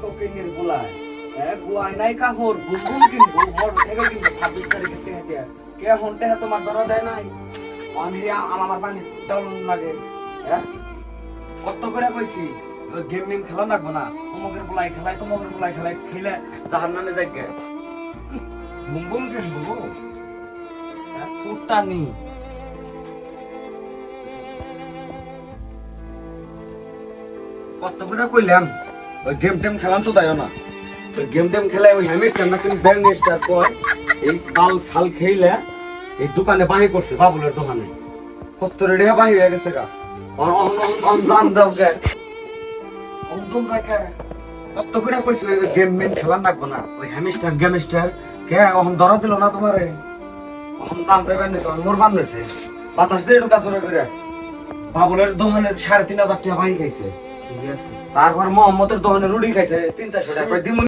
ফকিনের গোলায়। হ্যাঁ গোয়ায় নাই কাপড় বুনবুন কিনবো, মোটরসাইকেল কিনবো, ছাব্বিশ তারিখে টেহা দিয়া কে হন টেহা তোমার ধরা দেয় নাই? অনহে আমার পানি ডাউন লাগে। হ্যাঁ? কত করে কইছি? গেম মেম খেলা লাগবো না। অমুকের গোলাই খেলাই তমুকের গোলাই খেলাই, খেলে জাহান নামে যাই গে। বুনবুন কিনবো হ্যাঁ ফুটানি কত করে কইলাম? ওই গেম টেম খেলাম তো না। ওই গেম টেম খেলায় ওই হ্যামিস্টার না কিন্তু ব্যাংস্টার কয়, এই বাল সাল খেইলে এই দোকানে বাহি করছে বাবুলের দোকানে। কত রেডি বাহি হয়ে গেছে গা। অন দান দাও কত করে কইছো, ওই গেম মেম খেলান লাগবো না। ওই হ্যামিস্টার গেমিস্টার কে অহন ধরা দিল না তোমারে? অহন দান যাবেন নিছে মোর বান বাতাস দিয়ে ঢুকা করে বাবুলের দোকানে সাড়ে তিন হাজার টাকা বাহি খাইছে। তারপর মোহাম্মদের দোকানে রুটি খাইছে তিন চারশো টাকা। করে দিমু